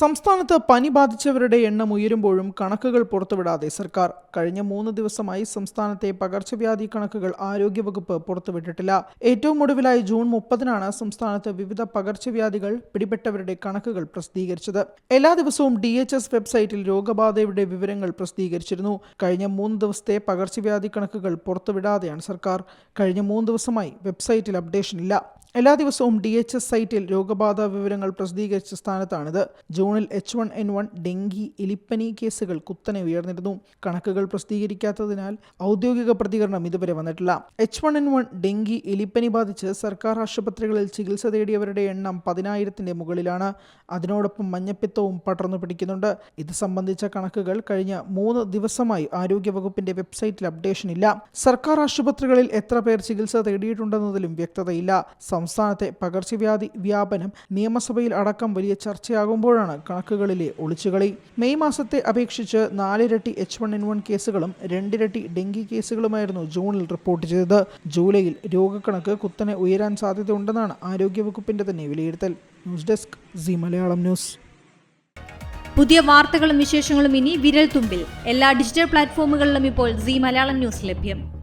സംസ്ഥാനത്ത് പനി ബാധിച്ചവരുടെ എണ്ണം ഉയരുമ്പോഴും കണക്കുകൾ പുറത്തുവിടാതെ സർക്കാർ കഴിഞ്ഞ മൂന്ന് ദിവസമായി സംസ്ഥാനത്തെ പകർച്ചവ്യാധി കണക്കുകൾ ആരോഗ്യവകുപ്പ് പുറത്തുവിട്ടിട്ടില്ല. ഏറ്റവും ഒടുവിലായി ജൂൺ മുപ്പതിനാണ് സംസ്ഥാനത്ത് വിവിധ പകർച്ചവ്യാധികൾ പിടിപെട്ടവരുടെ കണക്കുകൾ പ്രസിദ്ധീകരിച്ചത്. എല്ലാ ദിവസവും ഡി വെബ്സൈറ്റിൽ രോഗബാധയുടെ വിവരങ്ങൾ പ്രസിദ്ധീകരിച്ചിരുന്നു. കഴിഞ്ഞ മൂന്ന് ദിവസത്തെ പകർച്ചവ്യാധി കണക്കുകൾ പുറത്തുവിടാതെയാണ് സർക്കാർ കഴിഞ്ഞ മൂന്ന് ദിവസമായി വെബ്സൈറ്റിൽ അപ്ഡേഷൻ ഇല്ല എല്ലാ ദിവസവും ഡി എച്ച് എസ് സൈറ്റിൽ രോഗബാധ വിവരങ്ങൾ പ്രസിദ്ധീകരിച്ച സ്ഥാനത്താണിത്. ജൂണിൽ H one N one dengue എലിപ്പനി കേസുകൾ കുത്തനെ ഉയർന്നിരുന്നു. കണക്കുകൾ പ്രസിദ്ധീകരിക്കാത്തതിനാൽ ഔദ്യോഗിക പ്രതികരണം ഇതുവരെ വന്നിട്ടില്ല. H one N one dengue എലിപ്പനി ബാധിച്ച് സർക്കാർ ആശുപത്രികളിൽ ചികിത്സ തേടിയവരുടെ എണ്ണം പതിനായിരത്തിന്റെ മുകളിലാണ്. അതിനോടൊപ്പം മഞ്ഞപ്പിത്തവും പടർന്നു പിടിക്കുന്നുണ്ട്. ഇത് സംബന്ധിച്ച കണക്കുകൾ കഴിഞ്ഞ മൂന്ന് ദിവസമായി ആരോഗ്യവകുപ്പിന്റെ വെബ്സൈറ്റിൽ അപ്ഡേഷൻ ഇല്ല. സർക്കാർ ആശുപത്രികളിൽ എത്ര പേർ ചികിത്സ തേടിയിട്ടുണ്ടെന്നതിലും വ്യക്തതയില്ല. സംസ്ഥാനത്തെ പകർച്ചവ്യാധി വ്യാപനം നിയമസഭയിൽ അടക്കം വലിയ ചർച്ചയാകുമ്പോഴാണ് കണക്കുകളിലെ ഒളിച്ചുകളി. മെയ് മാസത്തെ അപേക്ഷിച്ച് നാലിരട്ടി എച്ച് വൺ എൻ വൺ കേസുകളും രണ്ടിരട്ടി ഡെങ്കി കേസുകളുമായിരുന്നു ജൂണിൽ റിപ്പോർട്ട് ചെയ്തത്. ജൂലൈയിൽ രോഗക്കണക്ക് കുത്തനെ ഉയരാൻ സാധ്യതയുണ്ടെന്നാണ് ആരോഗ്യവകുപ്പിന്റെ തന്നെ വിലയിരുത്തൽ. News desk C Malayalam news. പുതിയ വാർത്തകളും വിശേഷങ്ങളും ഇനി വിരൽ തുമ്പിൽ എല്ലാ ഡിജിറ്റൽ പ്ലാറ്റ്ഫോമുകളിലും ഇപ്പോൾ സി മലയാളം ന്യൂസ് ലഭ്യം.